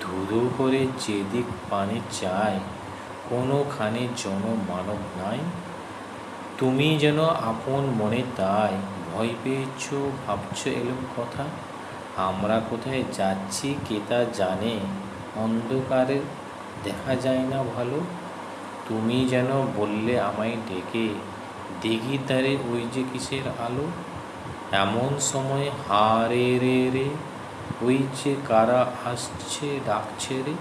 ধুধু করে যেদিক পানে চায়, কোনোখানে জন মানব নাই। তুমি যেন আপন মনে তাই, ভয় পেয়েছ, ভাবছ এলম কথা? আমরা কোথায় যাচ্ছি কে তা জানে অন্ধকারে দেখা যায় না ভালো। তুমি যেন বললে আমায় ডেকে দিঘির ধারে ওই যে কিসের আলো? এমন সময় হা রে রে যে কারা আসছে ডাকছে রে?